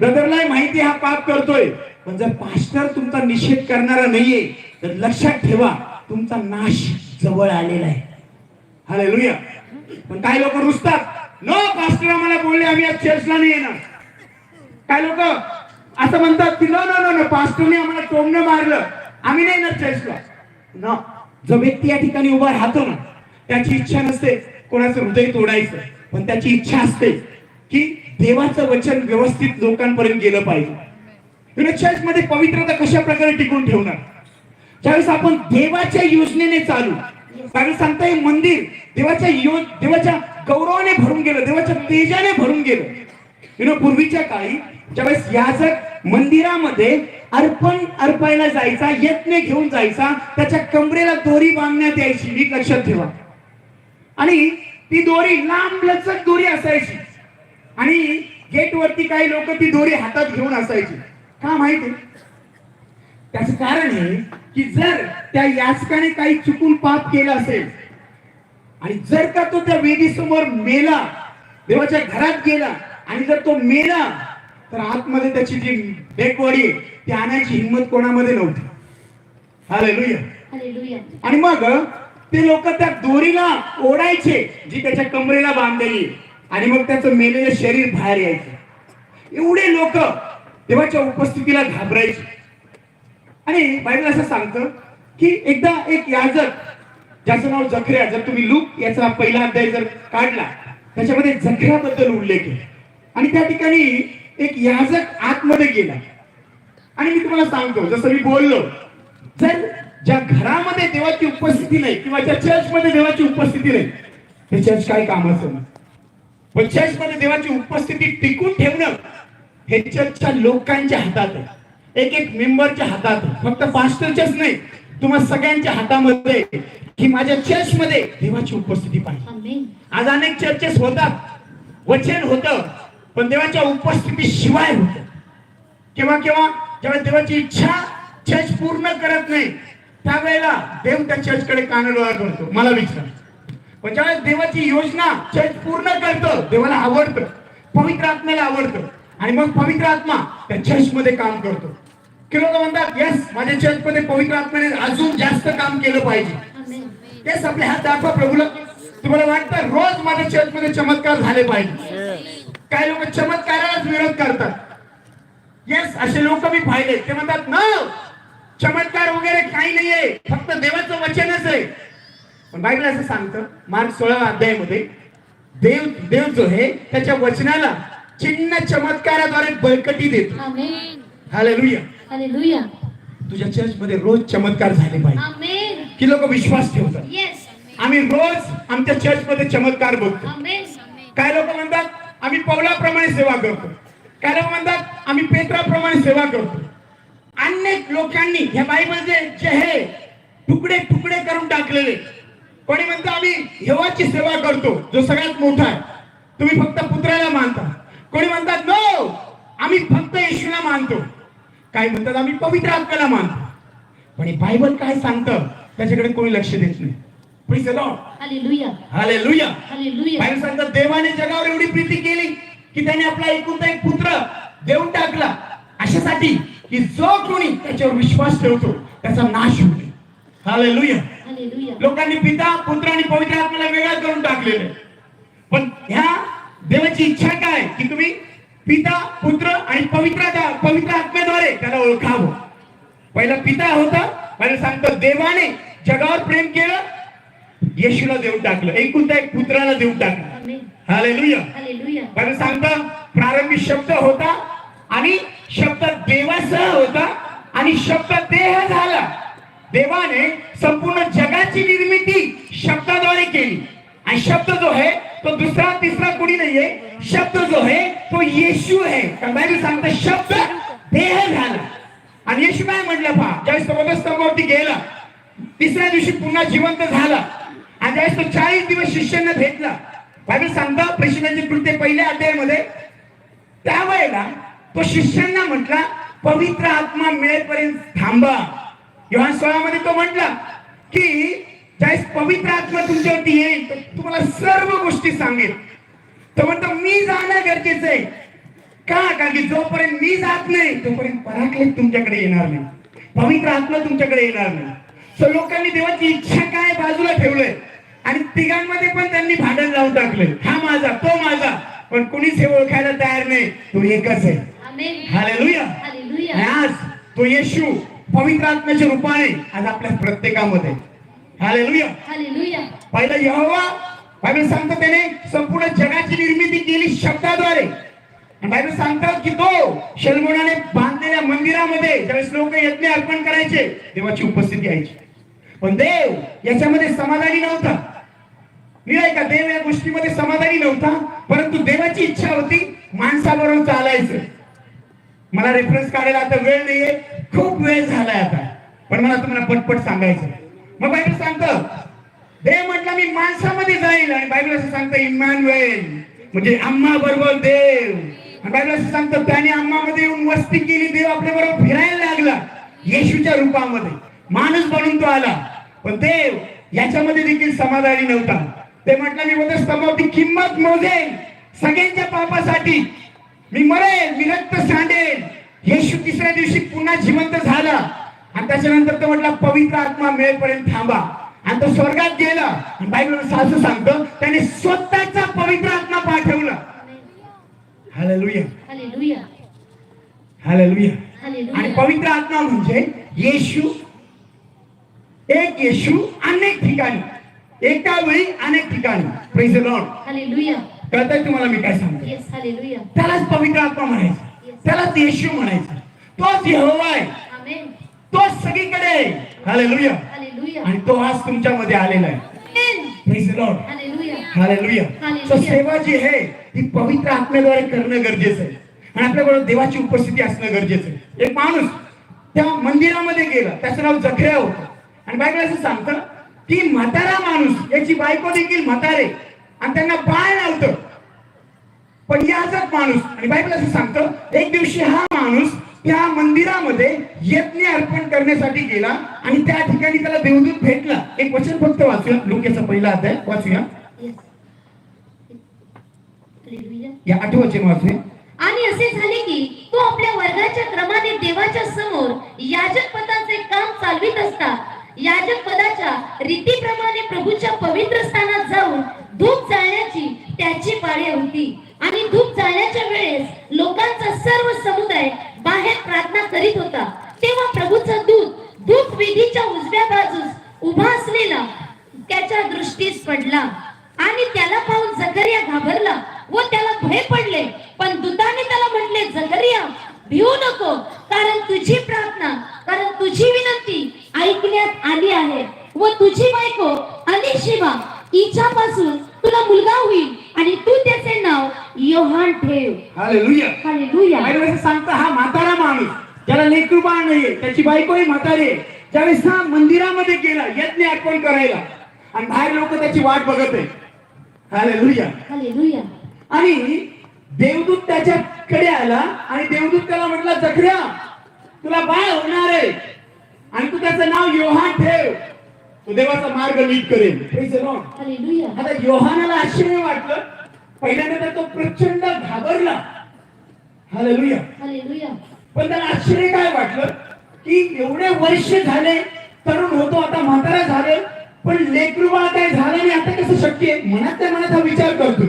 ब्रदरला माहिती हा पाप करतोय. पण जर पास्टर तुमचा निषेध करणारा नाहीये तर लक्षात ठेवा तुमचा नाश जवळ आलेला आहे. हालेलुया पण काही लोक रुसतात. नो पास्टर आम्हाला बोलले आम्ही आज चर्चला नाही येणार. काय लोक असं म्हणतात की नो नो नो नो पास्टरने आम्हाला टोमणं मारलं. आम्ही नाही येणार चर्चला न जो व्यक्ती या ठिकाणी उभा राहतो ना त्याची इच्छा नसते कोणाचं हृदय तोडायचं पण त्याची इच्छा असते की देवाचं वचन व्यवस्थित लोकांपर्यंत गेलं पाहिजे. युनिटमध्ये पवित्रता कशा प्रकारे टिकून ठेवणार? ज्यावेळेस आपण देवाच्या योजनेने चालू त्यावेळेस सांगता हे मंदिर देवाच्या यो देवाच्या गौरवाने भरून गेलं देवाच्या तेजाने भरून गेलं. यु नो पूर्वीच्या काळी ज्यावेळेस याजक मंदिरामध्ये अर्पण अर्पायला जायचा यत्न घेऊन जायचा त्याच्या कमरेला दोरी बांधण्यात यायची नीट लक्षात ठेवा. आणि ती दोरी लांब लचक दोरी असायची. आणि गेट वरती काही लोक ती दोरी हातात घेऊन असायची. का माहिती? त्याचं कारण हे की जर त्या याचकाने काही चुकून पाप केलं असेल आणि जर का तो त्या वेदीसमोर मेला देवाच्या घरात गेला आणि जर तो मेला तर आतमध्ये त्याची जी डेकवाडी आहे ती आणायची हिंमत कोणामध्ये नव्हती. हालेलुया हालेलुया आणि मग ते लोक त्या दोरीला ओढायचे जी त्याच्या कमरेला बांधलेली आहे. आणि मग त्याचं मेलेलं शरीर बाहेर यायचं. एवढे लोक देवाच्या उपस्थितीला घाबरायचे. आणि बायबल असं सांगतं की एकदा एक याजक ज्याचं नाव जखऱ्या जर तुम्ही लूक याचा पहिला अध्याय जर काढला त्याच्यामध्ये जखऱ्याबद्दल उल्लेख आहे. आणि त्या ठिकाणी एक याजक आतमध्ये गेला. आणि मी तुम्हाला सांगतो जसं मी बोललो जर ज्या घरामध्ये देवाची उपस्थिती नाही किंवा ज्या चर्च मध्ये देवाची उपस्थिती नाही ते चर्च काय कामाचं नाही. पण चर्च मध्ये देवाची उपस्थिती टिकून ठेवणं हे चर्चच्या लोकांच्या हातात आहे. एक एक मेंबरच्या हातात आहे. फक्त पास्टरच्याच नाही तुम्हा सगळ्यांच्या हातामध्ये की माझ्या चर्च मध्ये देवाची उपस्थिती पाहिजे. आज अनेक चर्चेस होतात वचन होतं पण देवाच्या उपस्थिती शिवाय होत किंवा किंवा जेव्हा देवाची इच्छा चर्च पूर्ण करत नाही त्यावेळेला देव त्या चर्चकडे कानडोळा करतो. मला विचार. ज्यावेळेस देवाची योजना चर्च पूर्ण करतो देवाला आवडतं पवित्र आत्म्याला आवडतं आणि मग पवित्र आत्मा त्या चर्च मध्ये काम करतो. की लोक म्हणतात येस माझ्या चर्च मध्ये पवित्र आत्म्याने अजून जास्त काम केलं पाहिजे. तेच आपले हात दाखवा प्रभूला. तुम्हाला वाटतं रोज माझ्या चर्च मध्ये चमत्कार झाले पाहिजे. काही लोक चमत्कारालाच विरोध करतात. येस असे लोक मी पाहिले. ते म्हणतात न चमत्कार वगैरे काही नाहीये. फक्त देवाचं वचनच आहे. पण बायबल असं सांगतं मार्ग सोळा अध्यायामध्ये देव देव जो आहे त्याच्या वचनाला चिन्ह चमत्काराद्वारे बळकटी देतो. हालेलुया तुझ्या चर्च मध्ये रोज चमत्कार झाले पाहिजे. की लोक विश्वास ठेवतात. आम्ही रोज आमच्या चर्च मध्ये चमत्कार बघतो. काय लोक म्हणतात? आम्ही पौलाप्रमाणे सेवा करतो. काय लोक म्हणतात? आम्ही पेत्राप्रमाणे सेवा करतो. अनेक लोकांनी ह्या बाईबलचे जे हे तुकडे तुकडे करून टाकलेले कोणी म्हणतं आम्ही हेवाची सेवा करतो जो सगळ्यात मोठा आहे. तुम्ही फक्त पुत्राला मानता. कोणी म्हणतात नो आम्ही फक्त येशूला मानतो. काही म्हणतात आम्ही पवित्र आत्म्याला मानतो. पण बायबल काय सांगतं त्याच्याकडे कोणी लक्ष देत नाही. बाहेर सांगतात देवाने जगावर एवढी प्रीती केली की त्याने आपला एकुलता एक पुत्र देऊन टाकला. अशासाठी की जो कोणी त्याच्यावर विश्वास ठेवतो त्याचा नाश होतो. हालेलुया लोकांनी पिता पुत्र आणि पवित्र आत्म्याला वेगळा करून टाकलेलं. पण ह्या देवाची इच्छा काय? की तुम्ही पिता पुत्र आणि पवित्र पवित्र आत्म्याद्वारे त्याला ओळखावं. पहिला पिता होता मला सांगतो देवाने जगावर प्रेम केलं येशूला देऊन टाकलं. एकुलता एक पुत्राला देऊन टाकलं. हालेलुया हालेलुया कारण सांगतं प्रारंभी शब्द होता आणि शब्द देवासह होता आणि शब्द देह झाला. देवाने संपूर्ण जगाची निर्मिती शब्दाद्वारे केली. आणि शब्द जो आहे तो दुसरा तिसरा कोणी नाहीये. शब्द जो आहे तो येशू आहे. बायबल शब्द देह झाला. आणि येशू काय म्हटलं पहा ज्यावेळेस तो वधस्तंभावरती गेला तिसऱ्या दिवशी पुन्हा जिवंत झाला. आणि ज्यावेळेस तो चाळीस दिवस शिष्यांना भेटला बायबल सांगता प्रेषणाची कृत्य पहिल्या अध्यायामध्ये त्यावेळेला तो शिष्यांना म्हटला पवित्र आत्मा मिळेपर्यंत थांबा. योहान सोळामध्ये तो म्हटला की ज्यावेळेस पवित्र आत्मा तुमच्यावरती येईल तर तुम्हाला सर्व गोष्टी सांगेल. तो म्हणतो मी जाणं गरजेचं आहे. का? कारण की जोपर्यंत मी जात नाही तोपर्यंत पराक्लेत तुमच्याकडे येणार नाही. पवित्र आत्मा तुमच्याकडे येणार नाही. सो लोकांनी देवाची इच्छा काय बाजूला ठेवलंय? आणि तिघांमध्ये पण त्यांनी भांडण लावून टाकलंय. हा माझा तो माझा. पण कोणीच हे ओळखायला तयार नाही. तो एकच आहे. हालेलुया आज तो येशू पवित्र आत्म्याच्या रूपाने आज आपल्या प्रत्येकामध्ये. हालेलुया हालेलुया पहिला यहोवा बायबल सांगतो त्याने संपूर्ण जगाची निर्मिती केली शब्दाद्वारे. बायबल सांगतात की तो शलमोनाने बांधलेल्या मंदिरामध्ये ज्यावेळेस लोक यज्ञ अर्पण करायचे देवाची उपस्थिती यायची पण देव याच्यामध्ये समाधानी नव्हता. नाही का? देव या गोष्टीमध्ये समाधानी नव्हता परंतु देवाची इच्छा होती माणसाबरोबर चालायचं. मला रेफरन्स काढायला आता वेळ नाहीये. खूप वेळ झालाय आता. पण मला तुम्हाला पटपट सांगायचं मग बायबल सांगतं देव म्हटलं मी माणसामध्ये जाईल. आणि बायबल असं सांगतं वेळ म्हणजे आम्हा बरोबर देव. आणि बायबल असं सांगतं त्याने आम्हामध्ये येऊन वस्ती केली देव आपल्या बरोबर फिरायला लागला येशूच्या रूपामध्ये. माणूस बनून तो आला पण देव याच्यामध्ये देखील समाधानी नव्हता. ते म्हटलं मी बोलतो स्तंभावरती किंमत मोजेल सगळ्यांच्या पापासाठी. मी मरेल मी रक्त सांडेल येशू तिसऱ्या दिवशी पुन्हा जिवंत झाला. आणि त्याच्यानंतर तो म्हटला पवित्र आत्मा मिळेपर्यंत थांबा. आणि तो स्वर्गात गेला. आणि बायबल असं सांगतो त्याने स्वतःचा पवित्र आत्मा पाठवला हालेलुया. हालेलुया. हालेलुया. आणि पवित्र आत्मा म्हणजे येशू. एक येशू अनेक ठिकाणी. एका वेळी अनेक ठिकाणी. प्रेज लॉर्ड कळतंय तुम्हाला मी काय सांगतो त्यालाच पवित्र आत्मा म्हणायचं. त्यालाच येशू म्हणायचं. तोच यहोवा आहे. तोच सगळीकडे आहे. हालेलुया हालेलुया आणि तो आज तुमच्यामध्ये आलेला आहे. सो सेवा जी आहे ती पवित्र आत्म्याद्वारे करणं गरजेचं आहे. आणि आपल्याबरोबर देवाची उपस्थिती असणं गरजेचं आहे. एक माणूस त्या मंदिरामध्ये गेला. त्याचं नाव जखऱ्या होतं. आणि बायबल असं सांगतं की म्हातारा माणूस याची बायको देखील म्हातारे आणि त्यांना बाळ नव्हतं पण याचाच माणूस आणि बायबल असं सांगतं एक दिवशी हा माणूस त्या मंदिरामध्ये यज्ञ अर्पण करण्यासाठी गेला आणि त्या ठिकाणी त्याला देवदूत भेटला. एक वचन फक्त वाचूया. लोकेचा पहिला अध्याय वाचूया. या वचन वाचूया. आणि असे झाले की तो आपल्या वर्गाच्या क्रमाने देवाच्या समोर याजक पदाचे काम चालवित असता. याजक पदाच्या रीतीप्रमाणे प्रभूच्या पवित्र स्थानात जाऊन धूप जाळण्याची त्याची पाळी होती आणि धूप जाळण्याच्या वेळेस लोकांचा सर्व समुदाय बाहेर प्रार्थना करीत होता. तेव्हा प्रभूचा दूत धूप विधीच्या उजव्या बाजूस उभा असलेला त्याच्या दृष्टीस पडला. आणि त्याला पाहून जकरिया घाबरला व त्याला भय पडले. पण दूताने त्याला म्हटले जकरिया भिवू नको कारण तुझी प्रार्थना कारण तुझी विनंती ऐकण्यात आली आहे. व तुझी बायको अलिशिबा हिच्यापासून तुला मुलगा होईल आणि तू त्याचे नाव योहान ठेव. हालेलुया हालेलुया बायबल असं सांगतं हा म्हातारा माणूस ज्याला लेकरू बाळ नाहीये त्याची बायकोही म्हातारी आहे. ज्यावेळेस हा मंदिरामध्ये गेला यज्ञ अर्पण करायला आणि बाहेर लोक त्याची वाट बघत आहे हालेलुया हालेलुया आणि देवदूत त्याच्याकडे आला आणि देवदूत त्याला म्हटला जखऱ्या तुला बाळ होणार आहे आणि तू त्याचं नाव योहान ठेव. तो देवाचा मार्ग नीट करेल. आता योहानाला आश्चर्य वाटलं. पहिल्यांदा तो प्रचंड घाबरला. हालेलुया हालेलुया पण त्याला आश्चर्य काय वाटलं? की एवढे वर्ष झाले तरुण होतो आता म्हातारा झाले पण लेकरू काय झालं नाही आता कसं शक्य आहे? मनात त्या मनात हा विचार करतो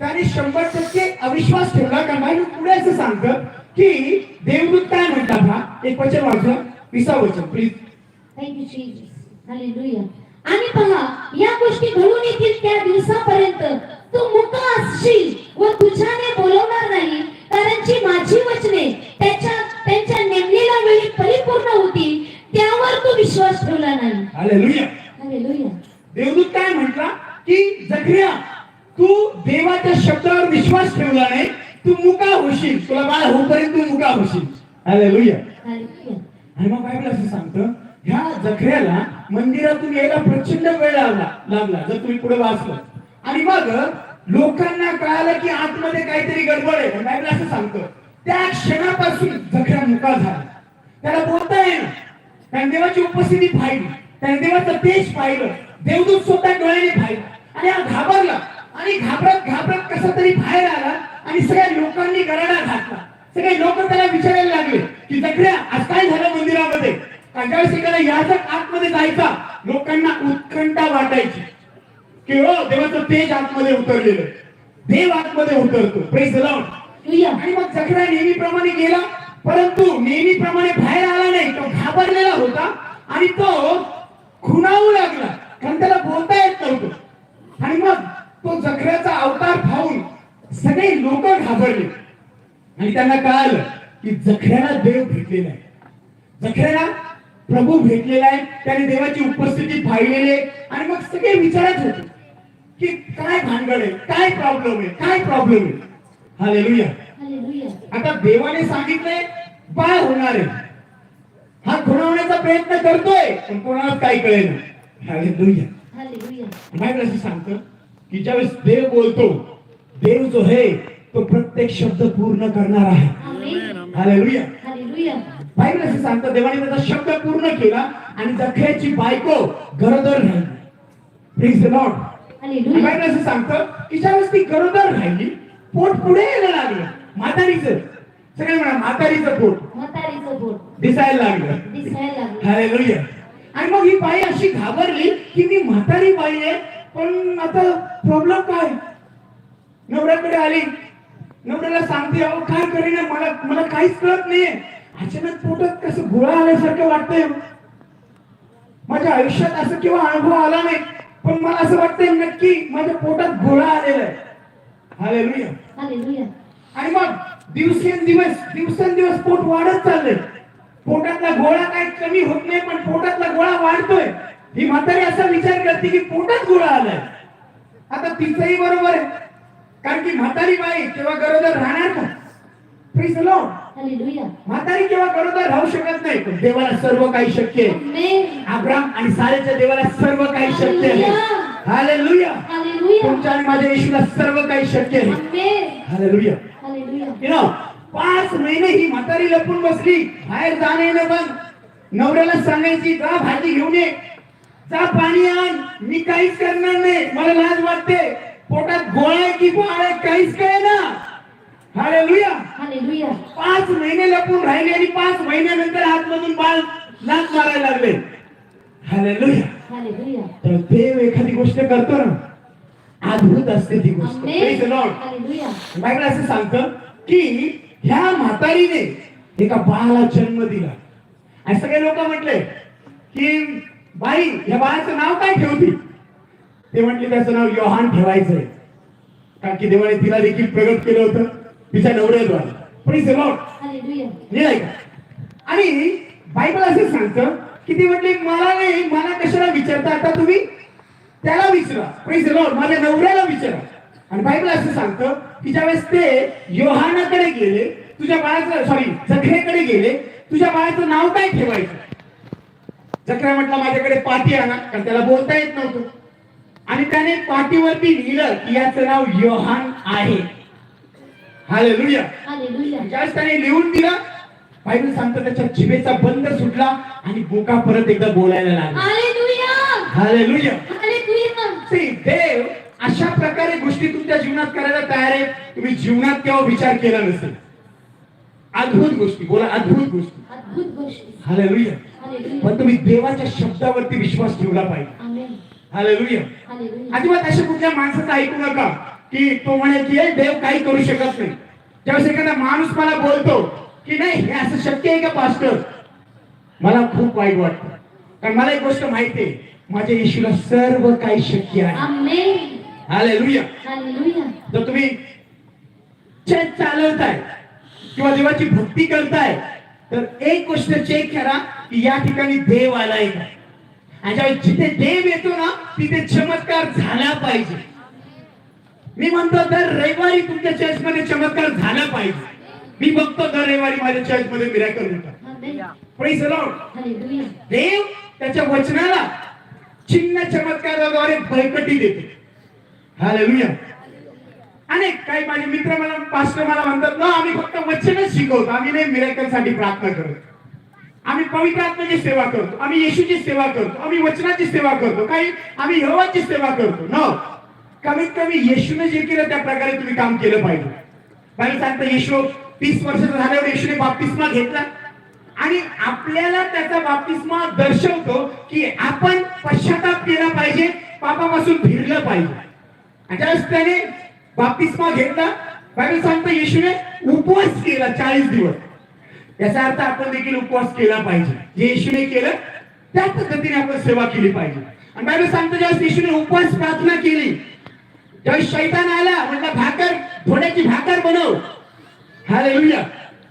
त्याने शंभर टक्के अविश्वास ठेवला. का बाई पुढे असं सांगतं की देवदूत काय म्हणतात हा? एक वचन वाचलं. विसा वचन प्लीज थँक्यू हालेलुया आणि पहा या गोष्टी घडून येतील त्या दिवसापर्यंत. तू मुका असशील व तुझ्याने बोलवणार नाही. कारण जी माझी वचने त्याच्या त्यांच्या नेमलेल्या वेळी परिपूर्ण होतील त्यावर तू विश्वास ठेवला नाही. हालेलुया हालेलुया देवदूत काय म्हटला? की जखऱ्या तू देवाच्या शब्दावर विश्वास ठेवला नाही तू मुका होशील. तुला बाळ होईपर्यंत तू मुका होशील. हालेलुया हालेलुया आणि मग बायबल असं सांगतं ह्या जखऱ्याला मंदिरातून यायला प्रचंड वेळ लागला लागला जर तुम्ही पुढे वाचलं. आणि मग लोकांना कळालं की आतमध्ये काहीतरी गडबड आहे. बायबल असं सांगतो त्या क्षणापासून जखऱ्या मुका झाला. त्याला बोलता येईल त्याने देवाची उपस्थिती पाहिली. त्याने देवाचं तेज पाहिलं. देवदूत स्वतः डोळ्याने पाहिलं. आणि हा घाबरला. आणि घाबरत घाबरत कसा तरी बाहेर आला आणि सगळ्या लोकांनी गराडा घातला. सगळे लोक त्याला विचारायला लागले की जखऱ्या आज काय झालं मंदिरामध्ये? कारण ज्यावेळेस एखादा याजक आतमध्ये जायचा लोकांना उत्कंठा वाटायची. की हो देवाचं तेज आतमध्ये उतरलेलं. देव आतमध्ये उतरतो. प्रेस हालेलुया आणि मग जखरा नेहमीप्रमाणे गेला परंतु नेहमीप्रमाणे बाहेर आला नाही. तो घाबरलेला होता आणि तो खुणावू लागला. कारण त्याला बोलता येत नव्हतं. आणि मग तो जखऱ्याचा अवतार पाहून सगळे लोक घाबरले. आणि त्यांना कळालं की जखऱ्याला देव भेटलेला आहे. जखऱ्याला प्रभू भेटलेला आहे. त्याने देवाची उपस्थिती पाहिलेली आहे. आणि मग सगळे विचारत होते. की काय भानगड आहे? काय प्रॉब्लेम आहे? काय प्रॉब्लेम आहे? हालेलुया आता देवाने सांगितलंय बाळ होणार आहे. हा खुणवण्याचा प्रयत्न करतोय पण कोणाला काय कळेल हालेलुया बायबल असं सांगतं की ज्यावेळेस देव बोलतो देव जो आहे तो प्रत्येक शब्द पूर्ण करणार आहे. हालेलुया बायबल असं सांगतं देवाने त्याचा शब्द पूर्ण केला आणि जखऱ्याची बायको गरोदर राहिली. प्लीज बायबल असं सांगतं की ज्यावेळेस ती गरोदर राहिली पोट पुढे यायला लागलं. म्हातारीचं. सगळे म्हणा म्हातारीचं पोट. म्हातारीचं बोट दिसायला लागलं. दिसायला लागलं. आणि मग ही बाई अशी घाबरली की मी म्हातारी बाई आहे पण आता प्रॉब्लेम काय? नवऱ्याकडे आली. नवऱ्याला सांगते अहो काय करेन मला मला काहीच कळत नाहीये. अचानक पोटात कसं गोळा आल्यासारखं वाटतंय. माझ्या आयुष्यात असं किंवा अनुभव आला नाही. पण मला असं वाटतंय नक्की माझ्या पोटात गोळा आलेला आहे. आणि मग दिवसेंदिवस दिवसेंदिवस पोट वाढत चाललंय. पोटातला गोळा काय कमी होत नाही पण पोटातला गोळा वाढतोय. ही म्हातारी असा विचार करते की पोटात गोळा आलाय. आता तिचंही बरोबर आहे. कारण की म्हातारी बाई केव्हा गरोदर राहणार का. हालेलुया म्हातारी केव्हा गरोदर राहू शकत नाही पण देवाला सर्व काही शक्य आहे. अब्राम आणि सारेच्या देवाला सर्व काही शक्य आहे. हालेलुया हालेलुया तुमच्या आणि माझ्या येशूला सर्व काही शक्य आहे. हालेलुया know, पाच महिने ही म्हातारी लपून बसली बाहेर जाणे येणं बंद. नवऱ्याला सांगायची जा भाजी घेऊन ये. जा पाणी आण. मी काहीच करणार नाही. मला लाज वाटते. पोटात गोळा आहे की बाळ आहे काहीच कळे ना हालेलुया. हालेलुया. पाच महिने लपून राहिले आणि पाच महिन्यानंतर आतमधून बाळ लाच मारायला लागले. हालेलुया. हालेलुया. तर देव एखादी गोष्ट करतो ना अद्भुत असते ती गोष्ट. बायबल असं सांगतं की ह्या म्हातारीने एका बाळाला जन्म दिला. आणि सगळे लोक म्हटले की बाई या बाळाचं नाव काय ठेवती? ते म्हटले त्याचं नाव योहान ठेवायचंय. कारण की देवाने तिला देखील प्रगट केलं होतं. तिच्या नवऱ्याद्वारे पण लॉर्ड हालेलुया नाही का आणि बायबल असं सांगतं की ते म्हटले मला नाही मला कशाला विचारता आता तुम्ही? त्याला विचारा. प्लीज लॉर्ड माझ्या नवऱ्याला विचारा. आणि बायबल असं सांगतं की ज्यावेळेस ते योहानाकडे गेले तुझ्या बाळाचं सॉरी जखरेकडे गेले तुझ्या बाळाचं नाव काय ठेवायचं? जखरा म्हटलं माझ्याकडे पाठी आणा. कारण त्याला बोलता येत नव्हतं. आणि त्याने पाठीवरती लिहिलं की याचं नाव योहान आहे. हालेलुया. हालेलुया. ज्यावेळेस त्याने लिहून दिला. बायबल सांगतं त्याच्या जिभेचा बंद सुटला आणि बोका परत एकदा बोलायला लागला. हालेलुया. देव अशा प्रकारे गोष्टी तुमच्या जीवनात करायला तयार आहे तुम्ही जीवनात केव्हा विचार केला नसेल. अद्भुत गोष्टी बोला अद्भुत गोष्टी. अद्भुत गोष्टी. हालेलुया. पण तुम्ही देवाच्या शब्दावरती विश्वास ठेवला पाहिजे. हालेलुया. अजिबात अशा कुठल्या माणसाचं ऐकू नका. की तो म्हणे की "हे देव काही करू शकत नाही. ज्यावेळेस एखादा माणूस मला बोलतो की नाही हे असं शक्य आहे का पास्टर? मला खूप वाईट वाटतं. कारण मला एक गोष्ट माहिती आहे. माझ्या येशूला सर्व काही शक्य आहे. हालेलुया जर तुम्ही चेक चालवताय किंवा देवाची भक्ती करताय तर एक गोष्ट चेक करा की या ठिकाणी देव आलाय का? आणि जिथे देव येतो ना तिथे चमत्कार झाला पाहिजे. मी म्हणतो दर रविवारी तुमच्या चर्च मध्ये चमत्कार झाला पाहिजे. मी बघतो दर रविवारी माझ्या चर्च मध्ये मिराकल होतात. देव त्याच्या वचनाला चिन्ह चमत्काराद्वारे बळकटी देते. हालेलुया अनेक काही माझे मित्र मला पास्टर मला म्हणतात ना आम्ही फक्त वचनच शिकवतो. आम्ही नाही मिरॅकलसाठी प्रार्थना करत. आम्ही पवित्र आत्म्याची सेवा करतो. आम्ही येशूची सेवा करतो. आम्ही वचनाची सेवा करतो. काही आम्ही यवाची सेवा करतो. न कमीत कमी येशूने जे केलं त्या प्रकारे तुम्ही काम केलं पाहिजे. बाई सांगता येशू तीस वर्षाचा झाल्यावर येशूने बाप्तिस्मा घेतला. आणि आपल्याला त्याचा बाप्तिस्मा दर्शवतो की आपण पश्चाताप केला पाहिजे पापापासून फिरलं पाहिजे. ज्यावेळेस त्याने बाप्तिस्मा घेतला बायबल सांगता येशूने उपवास केला चाळीस दिवस. याचा अर्थ आपण देखील उपवास केला पाहिजे. जे येशूने केलं त्या पद्धतीने आपण सेवा केली पाहिजे. आणि बायबल सांगतं ज्यावेळेस येशूने उपवास प्रार्थना केली ज्यावेळेस शैतान आला म्हटलं भाकर थोड्याची भाकर बनव. हालेलुया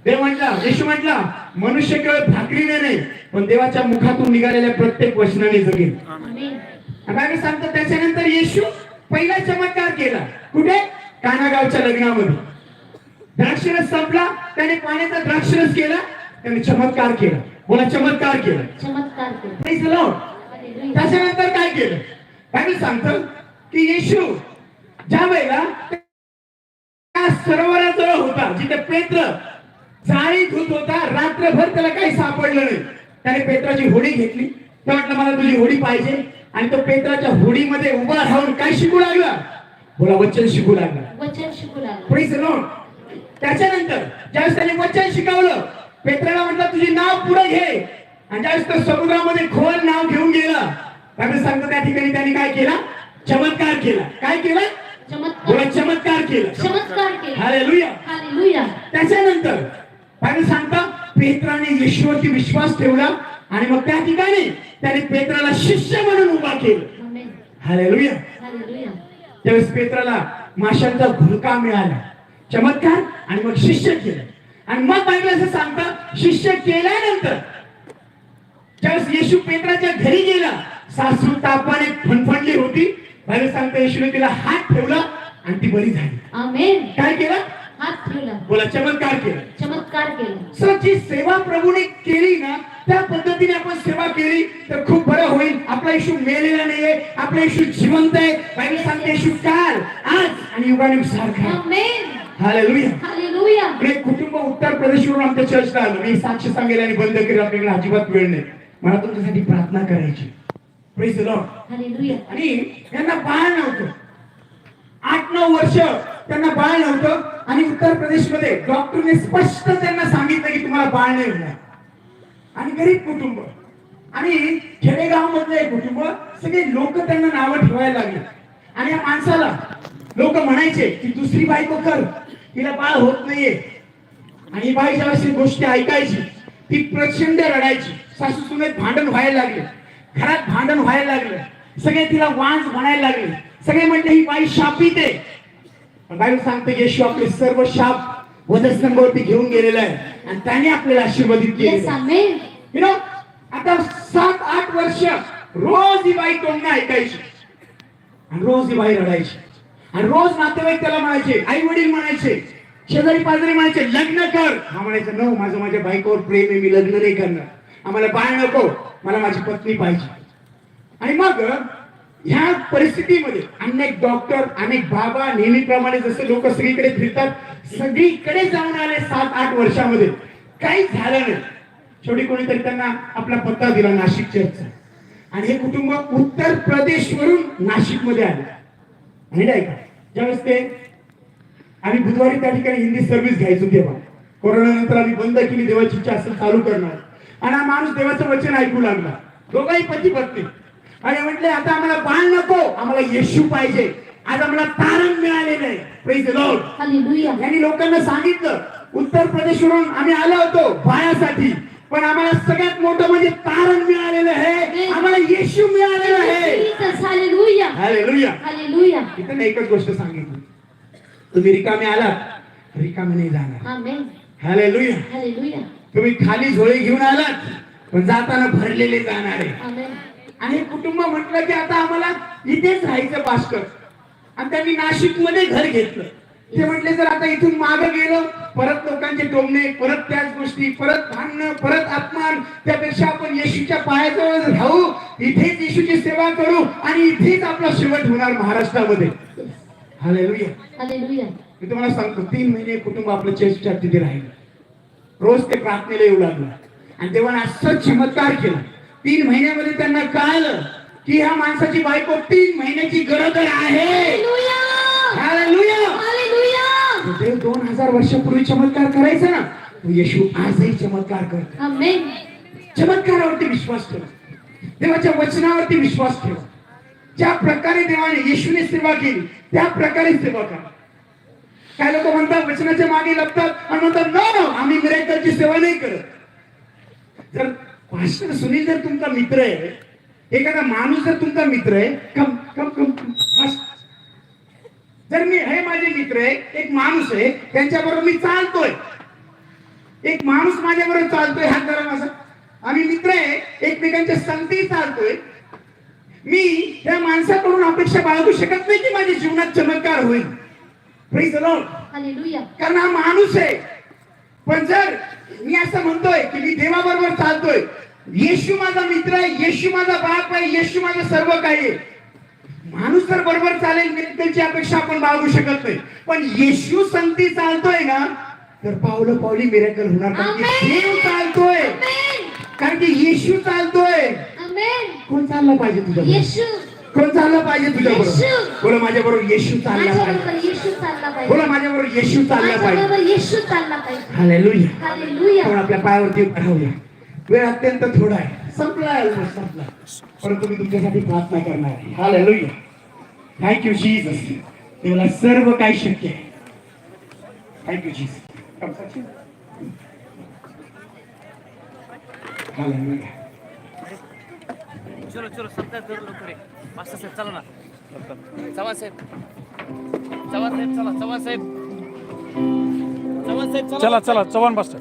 देव म्हटला येशू म्हटला मनुष्य केवळ भाकरीने नाही पण देवाच्या मुखातून निघालेल्या प्रत्येक वचनाने जगेल. सांगतं त्याच्यानंतर येशू पहिला चमत्कार केला. कुठे? कानागावच्या लग्नामध्ये. द्राक्षरस संपला त्याने पाण्याचा द्राक्षरस केला त्याने चमत्कार केला. बोला चमत्कार केला. चमत्कार. त्याच्यानंतर काय केलं? बायबल सांगतं की येशू ज्या वेळेला त्या सरोवराजवळ होता जिथे पेत्र जाळी धुत होता रात्रभर त्याला काही सापडलं नाही. त्याने पेत्राची होडी घेतली. तर म्हटलं मला तुझी होडी पाहिजे. आणि तो पेत्राच्या होडीमध्ये उभा राहून काय शिकू लागला? बोला वचन शिकू लागला. वचन शिकू लागला. त्याच्यानंतर ज्यावेळेस त्याने वचन शिकवलं पेत्राला म्हटलं तुझी नाव पुढे घे. आणि ज्यावेळेस तो समुद्रामध्ये खोल नाव घेऊन गेला बायबल सांगतो त्या ठिकाणी त्यांनी काय केला? चमत्कार केला. काय केला? बोला चमत्कार केला. चमत्कार केला. हालेलुया. हालेलुया. त्याच्यानंतर बायबल सांगता पेत्राने येशूवरती विश्वास ठेवला आणि मग त्या ठिकाणी त्याने पेत्राला शिष्य म्हणून उभा केलं. हालेलुया. त्यावेळेस पेत्राला माशांचा भुलका मिळाला. चमत्कार आणि मग शिष्य केलं. आणि मग बायबल असं सांगतं शिष्य केल्यानंतर ज्यावेळेस येशू पेत्राच्या घरी गेला. सासू तापाने फणफणली होती. बायबल सांगतं येशूने तिला हात ठेवला. आणि ती बरी झाली. आमेन. काय केलं? हात ठेवला. बोला चमत्कार केला. चमत्कार केला. सर जी सेवा प्रभूने केली ना त्या पद्धतीने आपण सेवा केली तर खूप बरं होईल. आपला येशू मेलेला नाहीये. आपला येशू जिवंत आहे. बायबल सांगते येशू काल आज आणि युगानुग सारखा आहे. आमेन. हालेलुया. हालेलुया. मी कुटुंब उत्तर प्रदेशवरून आमच्या चर्चला आलो. मी साक्ष सांगेल आणि बंद केलं. आपल्याकडे अजिबात वेळ नाही. मला तुमच्यासाठी प्रार्थना करायची. हालेलुया. आणि यांना बाळ नव्हतं. आठ नऊ वर्ष त्यांना बाळ नव्हतं आणि उत्तर प्रदेशमध्ये डॉक्टरने स्पष्ट त्यांना सांगितलं की तुम्हाला बाळ नाही होणार. आणि गरीब कुटुंब. आणि खेडेगाव मधले कुटुंब सगळे लोक त्यांना नावं ठेवायला लागले. आणि या माणसाला लोक म्हणायचे की दुसरी बायको कर तिला बाळ होत नाहीये. आणि ही बाई जेव्हा अशी गोष्टी ऐकायची ती प्रचंड रडायची. सासू सुनेत भांडण व्हायला लागले. घरात भांडण व्हायला लागलं. सगळे तिला वांज म्हणायला लागले. सगळे म्हणते ही बाई शापित आहे. बायबल सांगते येशू आपले सर्व शाप वधस्तंभावरती घेऊन गेलेला आहे आणि त्याने आपल्याला आशीर्वादित केले You know, आता सात आठ वर्ष रोज ही बाई तोंडणं ऐकायची. आणि रोज ही बाई रडायची. आणि रोज नातेवाईक त्याला म्हणायचे आई वडील म्हणायचे शेजारी पाजारी म्हणायचे लग्न कर. हा म्हणायचं न माझं माझ्या बायकोवर प्रेम आहे मी लग्न नाही करणार. आम्हाला बाळ नको मला माझी पत्नी पाहिजे. आणि मग ह्या परिस्थितीमध्ये अनेक डॉक्टर अनेक बाबा नेहमीप्रमाणे जसे लोक सगळीकडे फिरतात सगळीकडे जाऊन आले सात आठ वर्षामध्ये. काहीच झालं नाही. शेवटी कोणीतरी त्यांना आपला पत्ता दिला नाशिक चर्चचा आणि हे कुटुंब उत्तर प्रदेश वरून नाशिकमध्ये आले. आणि नाही का? ज्यावेळेस ते आम्ही बुधवारी त्या ठिकाणी हिंदी सर्व्हिस घ्यायचो तेव्हा. कोरोना नंतर आम्ही बंद केली देवाची इच्छा असेल चालू करणार. आणि हा माणूस देवाचं वचन ऐकू लागला. दोघाही पती पत्नी आणि म्हटले आता आम्हाला बाळ नको आम्हाला येशू पाहिजे. आज आम्हाला तारण मिळालेलं आहे यांनी लोकांना सांगितलं उत्तर प्रदेशवरून आम्ही आलो होतो बाळासाठी पण आम्हाला सगळ्यात मोठं म्हणजे तारण मिळालेलं आहे. आम्हाला येशू मिळालेलं आहे. इथं एकच गोष्ट सांगितली. तुम्ही रिकामे आलात रिकामे नाही जाणार. हालेलुया हालेलुया तुम्ही खाली झोळे घेऊन आलात पण जाताना भरलेले जाणार. आहे आणि हे कुटुंब म्हटलं की आता आम्हाला इथेच राहायचं पास्टर आणि त्यांनी नाशिकमध्ये घर घेतलं. ते म्हटले जर आता इथून मागे गेलो. परत लोकांचे टोमणे परत त्याच गोष्टी परत भांडणं परत अपमान. त्यापेक्षा आपण येशूच्या पायाजवळ राहू. इथेच येशूची सेवा करू आणि इथेच आपला शेवट होणार महाराष्ट्रामध्ये. मी तुम्हाला सांगतो तीन महिने कुटुंब आपलं चर्चच्या तिथे राहिलं. रोज ते प्रार्थनेला येऊ लागलं. आणि तेव्हा असं चमत्कार केला. तीन महिन्यामध्ये त्यांना कळालं की ह्या माणसाची बायको तीन महिन्याची गरोदर आहे. देव दोन हजार वर्षापूर्वी चमत्कार करायचा ना तो येशू आजही चमत्कार करतो. चमत्कारावरती विश्वास ठेवा. देवाच्या वचनावरती विश्वास ठेवा. ज्या प्रकारे देवाने येशूने सेवा केली त्या प्रकारे सेवा करा. काय लोक म्हणतात वचनाच्या मागे लपतात आणि म्हणतात नो आम्ही मिरेकलची सेवा नाही करत. जर पास्टर सुनील जर तुमचा मित्र आहे एखादा माणूस जर तुमचा मित्र आहे कम कम कम. जर मी हे माझे मित्र आहे एक माणूस आहे त्यांच्याबरोबर मी चालतोय. एक माणूस माझ्याबरोबर चालतोय हात धरा माझा. आम्ही मित्र आहे एकमेकांच्या संगती चालतोय. मी त्या माणसाकडून अपेक्षा बाळगू शकत नाही की माझ्या जीवनात चमत्कार होईल. कारण हा माणूस आहे. पण जर मी असं म्हणतोय की मी देवाबरोबर चालतोय येशू माझा मित्र आहे येशू माझा बाप आहे येशू माझं सर्व काही आहे. माणूस जर बरोबर चालेल मिरकलची अपेक्षा आपण बाळगू शकत नाही. पण येशू संगती चालतोय ना तर पावलं पावली मिरेकल होणार. कारण की. देव चालतोय. कारण की येशू चालतोय. कोण चाललं पाहिजे तुझ्या येशू. कोण चाललं पाहिजे तुझ्या. बरोबर बोला माझ्या बरोबर येशू चालला पाहिजे. चालला पाहिजे. बोला माझ्या बरोबर येशू चालला पाहिजे. माझ्याबरोबर येशू चालला पाहिजे. हालेलुया. हालेलुया. आपण आपल्या पायावरती राहूया. वेळ अत्यंत थोडा आहे. संपला आहे संपला. परंतु मी तुमच्यासाठी प्रार्थना करणार आहे. हालेलुया. थँक्यू जीसस देवाला सर्व काही शक्य आहे. Thank you Jesus hallelujah. चलो चलो सध्या कर लवकर साहेब चला ना. चव्हाण साहेब. चव्हाण साहेब चला चव्हाण साहेब. चव्हाण साहेब चला. चला चव्हाण बस